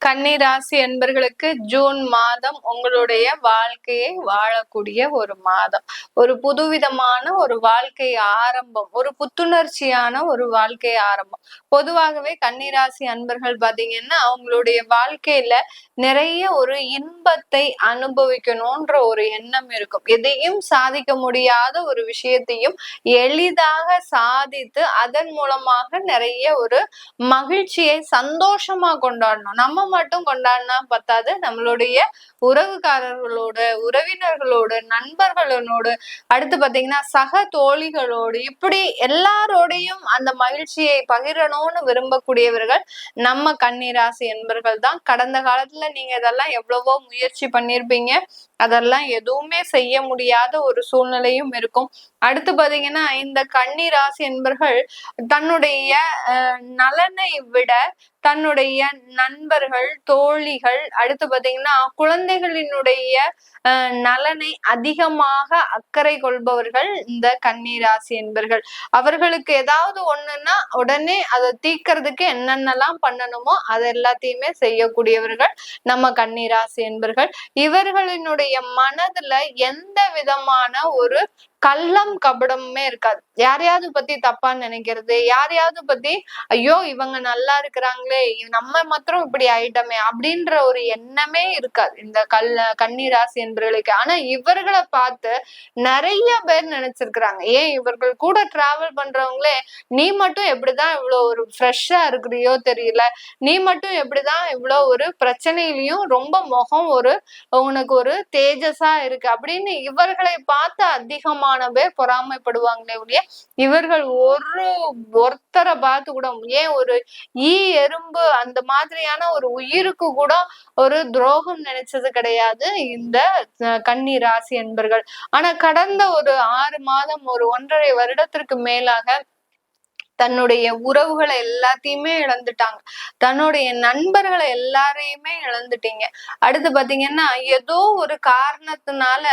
கன்னிராசி என்பர்களுக்கு ஜூன் மாதம் உங்களுடைய வாழ்க்கையை வாழக்கூடிய ஒரு மாதம். ஒரு புதுவிதமான ஒரு வாழ்க்கை ஆரம்பம் ஒரு புத்துணர்ச்சியான ஒரு வாழ்க்கை ஆரம்பம். பொதுவாகவே கன்னிராசி அன்பர்கள் பாத்தீங்கன்னா அவங்களுடைய வாழ்க்கையில நிறைய ஒரு இன்பத்தை அனுபவிக்கணும்ன்ற ஒரு எண்ணம் இருக்கும். எதையும் சாதிக்க முடியாத ஒரு விஷயத்தையும் எளிதாக சாதித்து அதன் மூலமாக நிறைய ஒரு மகிழ்ச்சியை சந்தோஷமா கொண்டாடணும். நம்ம மட்டும் கொண்டாடினா பத்தாது. நம்மளுடைய உறவுக்காரர்களோட உறவினர்களோடு நண்பர்களோடு அடுத்து பாத்தீங்கன்னா சக தோழிகளோடு இப்படி எல்லாரோடையும் அந்த மகிழ்ச்சியை பகிரணும்னு விரும்பக்கூடியவர்கள் நம்ம கன்னிராசி என்பர்கள் தான் கடந்த காலத்துல நீங்க இதெல்லாம் எவ்வளவோ முயற்சி பண்ணிருப்பீங்க அதெல்லாம் எதுவுமே செய்ய முடியாத ஒரு சூழ்நிலையும் இருக்கும். அடுத்து பாத்தீங்கன்னா இந்த கன்னி ராசி என்பர்கள் தன்னுடைய நலனை விட தன்னுடைய நண்பர்கள் தோழிகள் அடுத்து பாத்தீங்கன்னா குழந்தைகளினுடைய நலனை அதிகமாக அக்கறை கொள்பவர்கள் இந்த கன்னிராசி என்பர்கள். அவர்களுக்கு ஏதாவது ஒண்ணுன்னா உடனே அதை தீக்கிறதுக்கு என்னென்னலாம் பண்ணணுமோ அது எல்லாத்தையுமே செய்யக்கூடியவர்கள் நம்ம கன்னிராசி என்பர்கள். இவர்களினுடைய மனதுல எந்த விதமான ஒரு கள்ளம் கபடமுமே இருக்காது. யாரையாவது பத்தி தப்பா நினைக்கிறது யாரையாவது பத்தி ஐயோ இவங்க நல்லா இருக்கிறாங்களே நம்ம மாத்திரம் இப்படி ஆயிட்டமே அப்படின்ற ஒரு எண்ணமே இருக்காது. இந்த கல் கன்னிராசி என்பவர்களுக்கு. ஆனா இவர்களை பார்த்து நிறைய பேர் நினைச்சிருக்கிறாங்க. ஏன் இவர்கள் கூட டிராவல் பண்றவங்களே நீ மட்டும் எப்படிதான் இவ்வளவு ஒரு ஃப்ரெஷ்ஷா இருக்கிறியோ தெரியல. நீ மட்டும் எப்படிதான் இவ்வளவு ஒரு பிரச்சனையிலையும் ரொம்ப முகம் ஒரு உனக்கு ஒரு தேஜஸா இருக்கு. அப்படின்னு இவர்களை பார்த்து அதிகமா அதிகமான பேர் பொறாமைப்படுவாங்களே ஒழிய இவர்கள் ஒரு ஒருத்தரை பார்த்து கூட ஏன் ஒரு ஈ எறும்பு அந்த மாதிரியான ஒரு உயிருக்கு கூட ஒரு துரோகம் நினைச்சது கிடையாது இந்த கன்னி ராசி என்பர்கள் ஆனா கடந்த ஒரு ஆறு மாதம் ஒரு ஒன்றரை வருடத்திற்கு மேலாக தன்னுடைய உறவுகளை எல்லாத்தையுமே இழந்துட்டாங்க. தன்னுடைய நண்பர்களை எல்லாரையுமே இழந்துட்டீங்க. அடுத்து பாத்தீங்கன்னா ஏதோ ஒரு காரணத்தினால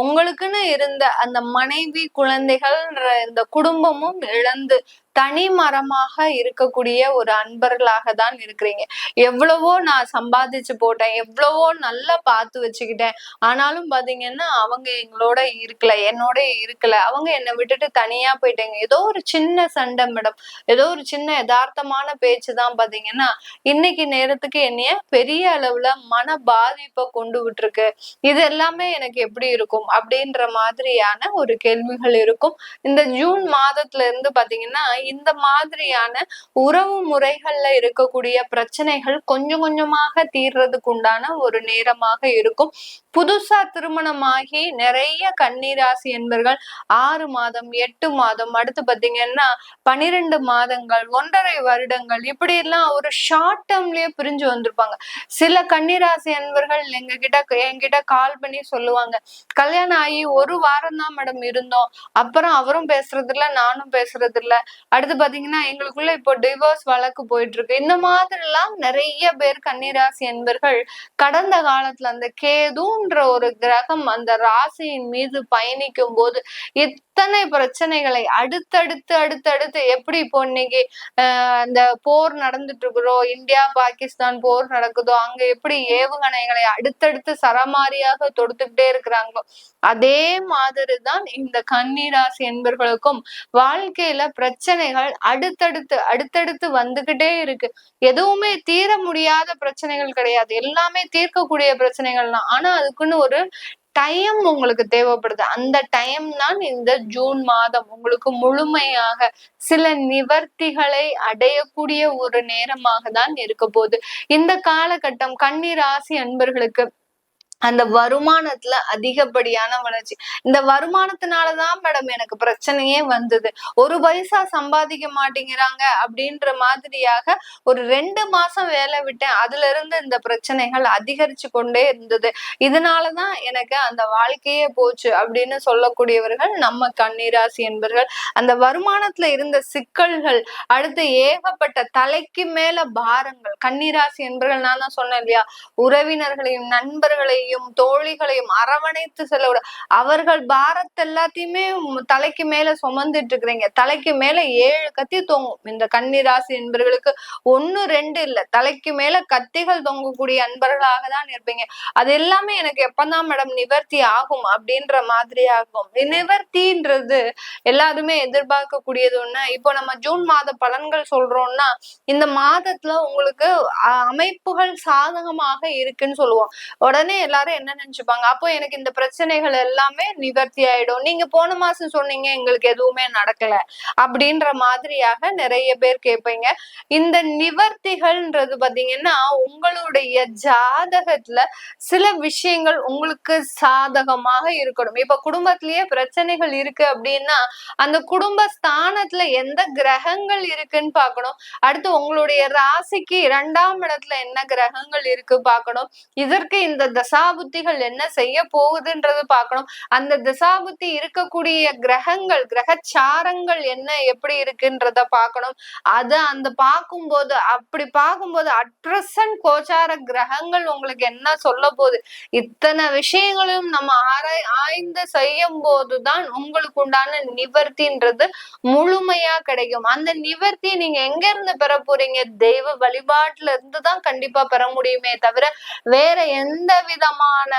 உங்களுக்குன்னு இருந்த அந்த மனைவி குழந்தைகள்ன்ற இந்த குடும்பமும் இழந்து தனி மரமாக இருக்கக்கூடிய ஒரு அன்பர்களாக தான் இருக்கிறீங்க. எவ்வளவோ நான் சம்பாதிச்சு போட்டேன் எவ்வளவோ நல்லா பார்த்து வச்சுக்கிட்டேன். ஆனாலும் பாத்தீங்கன்னா அவங்க எங்களோட இருக்கல என்னோட இருக்கல. அவங்க என்னை விட்டுட்டு தனியா போயிட்டாங்க. ஏதோ ஒரு சின்ன சண்டை மேடம் ஏதோ ஒரு சின்ன யதார்த்தமான பேச்சு தான் பாத்தீங்கன்னா இன்னைக்கு நேரத்துக்கு என்னைய பெரிய அளவுல மன பாதிப்பை கொண்டு விட்டுருக்கு. இது எல்லாமே எனக்கு எப்படி இருக்கும்? அப்படின்ற மாதிரியான ஒரு கேள்விகள் இருக்கும். இந்த ஜூன் மாதத்துல இருந்து பாத்தீங்கன்னா இந்த மாதிரியான உறவு முறைகள்ல இருக்கக்கூடிய பிரச்சனைகள் கொஞ்சம் கொஞ்சமாக தீர்றதுக்கு உண்டான ஒரு நேரமாக இருக்கும். புதுசா திருமணமாகி நிறைய கண்ணீராசி என்பர்கள் ஆறு மாதம் எட்டு மாதம் அடுத்து பாத்தீங்கன்னா பனிரெண்டு மாதங்கள் ஒன்றரை வருடங்கள் இப்படி எல்லாம் ஒரு ஷார்ட் டேர்ம்லயே பிரிஞ்சு வந்திருப்பாங்க. சில கண்ணீராசி என்பர்கள் எங்க கிட்ட என்கிட்ட கால் பண்ணி சொல்லுவாங்க. கல்யாணம் ஆகி ஒரு வாரம் தான் மேடம் இருந்தோம். அப்புறம் அவரும் பேசுறது இல்ல நானும் பேசுறது இல்ல அடுத்து பாத்தீங்கன்னா எங்களுக்குள்ள இப்போ டிவோர்ஸ் வழக்கு போயிட்டு இருக்கு இந்த மாதிரி எல்லாம் நிறைய பேர் கன்னிராசி என்பர்கள் கடந்த காலத்துல அந்த கேதுன்ற ஒரு கிரகம் அந்த ராசியின் மீது பயணிக்கும் போது இத்தனை பிரச்சனைகளை அடுத்தடுத்து அடுத்தடுத்து எப்படி இப்போ இன்னைக்கு அந்த போர் நடந்துட்டு இருக்கிறோம் இந்தியா பாகிஸ்தான் போர் நடக்குதோ அங்க எப்படி ஏவுகணைகளை அடுத்தடுத்து சரமாரியாக தொடுத்துக்கிட்டே இருக்கிறாங்களோ அதே மாதிரிதான் இந்த கன்னிராசி என்பர்களுக்கும் வாழ்க்கையில பிரச்சனைகள் அடுத்தடுத்து அடுத்தடுத்து வந்துகிட்டே இருக்கு. எதுவுமே தீர முடியாத பிரச்சனைகள் கிடையாது. எல்லாமே தீர்க்கக்கூடிய பிரச்சனைகள் தான் ஆனா அதுக்குன்னு ஒரு டைம் உங்களுக்கு தேவைப்படுது. அந்த டைம் தான் இந்த ஜூன் மாதம் உங்களுக்கு முழுமையாக சில நிவர்த்திகளை அடையக்கூடிய ஒரு நேரமாக தான் இருக்க போகுது. இந்த காலகட்டம் கன்னி ராசி அன்பர்களுக்கு அந்த வருமானத்துல அதிகப்படியான வளர்ச்சி. இந்த வருமானத்தினாலதான் மேடம் எனக்கு பிரச்சனையே வந்தது. ஒரு பைசா சம்பாதிக்க மாட்டேங்கிறாங்க அப்படின்ற மாதிரியாக ஒரு ரெண்டு மாசம் வேலை விட்டேன். அதுல இருந்து இந்த பிரச்சனைகள் அதிகரிச்சு கொண்டே இருந்தது. இதனாலதான் எனக்கு அந்த வாழ்க்கையே போச்சு அப்படின்னு சொல்லக்கூடியவர்கள் நம்ம கண்ணீராசி என்பர்கள் அந்த வருமானத்துல இருந்த சிக்கல்கள் அடுத்து ஏகப்பட்ட தலைக்கு மேல பாரங்கள். கண்ணீராசி என்பர்கள் நான் தான் சொன்னேன் இல்லையா? உறவினர்களையும் நண்பர்களையும் தோழிகளையும் தோழிகளையும் அரவணைத்து செல்ல அவர்கள் பாரத் எல்லாத்தையுமே தலைக்கு மேல சுமந்துட்டு இருக்கிறீங்க தலைக்கு மேல ஏழு கத்தி தொங்கும். இந்த கன்னிராசி என்பர்களுக்கு ஒன்னு ரெண்டு இல்ல. தலைக்கு மேல கத்திகள் தொங்கக்கூடிய அன்பர்களாக தான் இருப்பீங்க. அது எல்லாமே எனக்கு எப்பதான் மேடம் நிவர்த்தி ஆகும் அப்படின்ற மாதிரி ஆகும் நிவர்த்தின்றது எல்லாருமே எதிர்பார்க்கக்கூடியது ஒண்ணு. இப்போ நம்ம ஜூன் மாத பலன்கள் சொல்றோம்னா இந்த மாதத்துல உங்களுக்கு அமைப்புகள் சாதகமாக இருக்குன்னு சொல்லுவோம். உடனே எல்லாரும் என்ன நினைச்சுப்பாங்க? அப்போ எனக்கு இந்த பிரச்சனைகள் எல்லாமே நிவர்த்தி ஆயிடும். நீங்க போன மாசம் சொன்னீங்க எங்களுக்கு எதுவுமே நடக்கல அப்படின்ற மாதிரியாக நிறைய பேர் கேட்பீங்க இந்த நிவர்த்திகள்ன்றது பாத்தீங்கன்னா உங்களுடைய ஜாதகத்துல சில விஷயங்கள் உங்களுக்கு சாதகமாக இருக்கணும். இப்ப குடும்பத்திலேயே பிரச்சனைகள் இருக்கு அப்படின்னா அந்த குடும்ப ஸ்தானத்துல எந்த கிரகங்கள் இருக்குன்னு பாக்கணும் அடுத்து உங்களுடைய ராசிக்கு இரண்டாம் இடத்துல என்ன கிரகங்கள் இருக்கு பார்க்கணும். இதற்கு இந்த தசா தசாபுத்திகள் என்ன செய்ய போகுதுன்றது பார்க்கணும். அந்த திசாபுத்தி இருக்கக்கூடிய கிரகங்கள் கிரகச்சாரங்கள் என்ன எப்படி இருக்குன்றத பார்க்கணும். அது அந்த பார்க்கும்போது அப்படி பார்க்கும்போது அட்ரசன் கோச்சார கிரகங்கள் உங்களுக்கு என்ன சொல்ல போகுது? இத்தனை விஷயங்களையும் நம்ம ஆராய் ஆய்ந்து செய்யும் போதுதான் உங்களுக்கு உண்டான நிவர்த்தின்றது முழுமையா கிடைக்கும். அந்த நிவர்த்தி நீங்க எங்க இருந்து பெற போறீங்க? தெய்வ வழிபாட்டுல இருந்து தான் கண்டிப்பா பெற முடியுமே தவிர வேற எந்த வித விதமான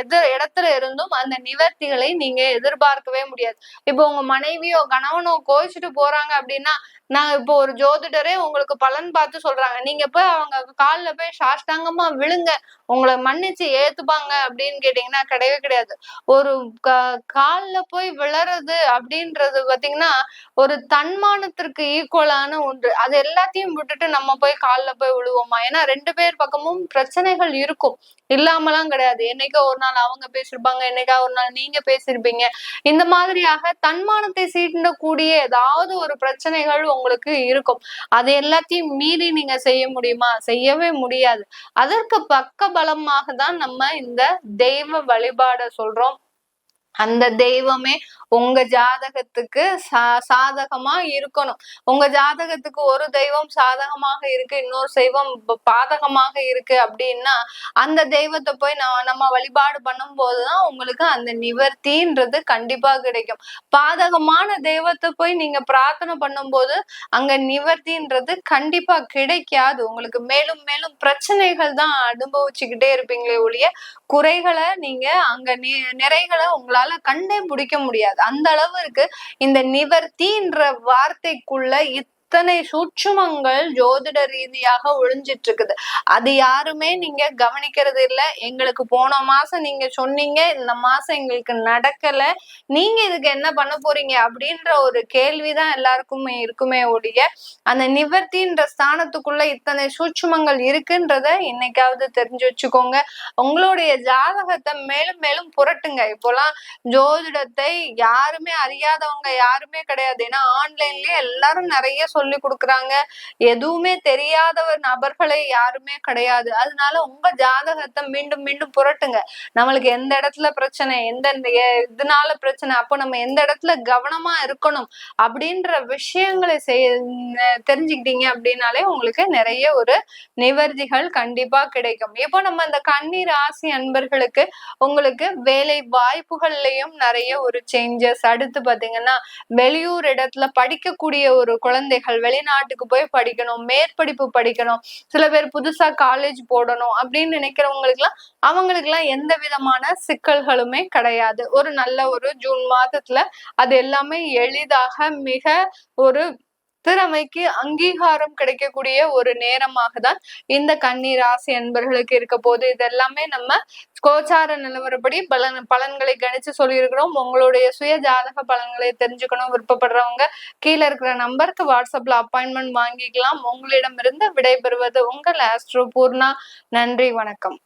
இது இடத்துல இருந்தும் அந்த நிவர்த்திகளை நீங்க எதிர்பார்க்கவே முடியாது. இப்போ உங்க மனைவியோ கணவனோ கோச்சிட்டு போறாங்க அப்படின்னா நான் இப்போ ஒரு ஜோதிடரே உங்களுக்கு பலன் பார்த்து சொல்றாங்க. நீங்க போய் அவங்க காலில் போய் சாஷ்டாங்கமா விழுங்க. உங்களை மன்னிச்சு ஏத்துப்பாங்க அப்படின்னு கேட்டீங்கன்னா கிடையவே கிடையாது. ஒரு காலில் போய் விழறது அப்படின்றது பாத்தீங்கன்னா ஒரு தன்மானத்திற்கு ஈக்குவலான ஒன்று. அது எல்லாத்தையும் விட்டுட்டு நம்ம போய் காலில் போய் விழுவோமா? ஏன்னா ரெண்டு பேர் பக்கமும் பிரச்சனைகள் இருக்கும். இல்லாமலாம் கிடையாது. என்னைக்கோ ஒரு நாள் அவங்க பேசியிருப்பாங்க என்னைக்கா ஒரு நாள் நீங்க பேசியிருப்பீங்க. இந்த மாதிரியாக தன்மானத்தை சீண்டக்கூடிய ஏதாவது ஒரு பிரச்சனைகள் உங்களுக்கு இருக்கும். அது எல்லாத்தையும் மீறி நீங்க செய்ய முடியுமா? செய்யவே முடியாது. அதற்கு பக்க பலமாக தான் நம்ம இந்த தெய்வ வழிபாட சொல்றோம். அந்த தெய்வமே உங்க ஜாதகத்துக்கு சா சாதகமா இருக்கணும். உங்க ஜாதகத்துக்கு ஒரு தெய்வம் சாதகமாக இருக்கு இன்னொரு தெய்வம் பாதகமாக இருக்கு அப்படின்னா அந்த தெய்வத்தை போய் நம்ம வழிபாடு பண்ணும் போதுதான் உங்களுக்கு அந்த நிவர்த்தின்றது கண்டிப்பா கிடைக்கும். பாதகமான தெய்வத்தை போய் நீங்க பிரார்த்தனை பண்ணும்போது அங்க நிவர்த்தின்றது கண்டிப்பா கிடைக்காது. உங்களுக்கு மேலும் மேலும் பிரச்சனைகள் தான் அனுபவிச்சுக்கிட்டே இருப்பீங்களே ஒழிய குறைகளை நீங்க அங்க நிறைகளை உங்களால கண்டே பிடிக்க முடியாது. அந்த அளவுக்கு இந்த நிவர்த்தின்ற வார்த்தைக்குள்ள இத்தனை சூட்சுமங்கள் ஜோதிட ரீதியாக ஒழிஞ்சிட்டு இருக்குது அது யாருமே நீங்க கவனிக்கிறது இல்ல. எங்களுக்கு போன மாசம் நீங்க சொன்னீங்க இந்த மாசம் எங்களுக்கு நடக்கல. நீங்க இதுக்கு என்ன பண்ண போறீங்க அப்படின்ற ஒரு கேள்விதான் எல்லாருக்குமே இருக்குமே ஒழிய அந்த நிவர்த்தின்ற ஸ்தானத்துக்குள்ள இத்தனை சூட்சுமங்கள் இருக்குன்றத இன்னைக்காவது தெரிஞ்சு வச்சுக்கோங்க. உங்களுடைய ஜாதகத்தை மேலும் மேலும் புரட்டுங்க. இப்போலாம் ஜோதிடத்தை யாருமே அறியாதவங்க யாருமே கிடையாது. ஏன்னா ஆன்லைன்லயே எல்லாரும் நிறைய சொல்ல கொடுக்குறாங்க. எதுவுமே தெரியாதவர் நபர்களை யாருமே கிடையாது. அதனால உங்க ஜாதகத்தை மீண்டும் மீண்டும் புரட்டுங்க. நம்மளுக்கு எந்த இடத்துல பிரச்சனை எந்த இதனால பிரச்சனை அப்போ நம்ம எந்த இடத்துல கவனமா இருக்கணும் அப்படின்ற விஷயங்களை செய் தெரிஞ்சுக்கிட்டீங்க அப்படின்னாலே உங்களுக்கு நிறைய ஒரு நிவர்த்திகள் கண்டிப்பா கிடைக்கும். இப்போ நம்ம இந்த கண்ணீர் ஆசி அன்பர்களுக்கு உங்களுக்கு வேலை வாய்ப்புகள்லயும் நிறைய ஒரு சேஞ்சஸ் அடுத்து பாத்தீங்கன்னா வெளியூர் இடத்துல படிக்கக்கூடிய ஒரு குழந்தைகள் மாணவர்கள் வெளிநாட்டுக்கு போய் படிக்கணும் மேற்படிப்பு படிக்கணும் சில பேர் புதுசா காலேஜ் போடணும் அப்படின்னு நினைக்கிறவங்களுக்கு எல்லாம் அவங்களுக்கு எல்லாம் எந்த விதமான சிக்கல்களுமே கிடையாது. ஒரு நல்ல ஒரு ஜூன் மாதத்துல அது எல்லாமே எளிதாக மிக ஒரு திறமைக்கு அங்கீகாரம் கிடைக்கக்கூடிய ஒரு நேரமாக தான் இந்த கண்ணீர் ராசி என்பர்களுக்கு இருக்க போது இதெல்லாமே நம்ம கோச்சார நிலவரப்படி பலன் பலன்களை கணிச்சு சொல்லியிருக்கிறோம். உங்களுடைய சுய ஜாதக பலன்களை தெரிஞ்சுக்கணும். விருப்பப்படுறவங்க கீழே இருக்கிற நம்பருக்கு வாட்ஸ்அப்ல அப்பாயின்மெண்ட் வாங்கிக்கலாம். உங்களிடமிருந்து விடைபெறுவது உங்கள் ஆஸ்ட்ரோ பூர்ணா. நன்றி வணக்கம்.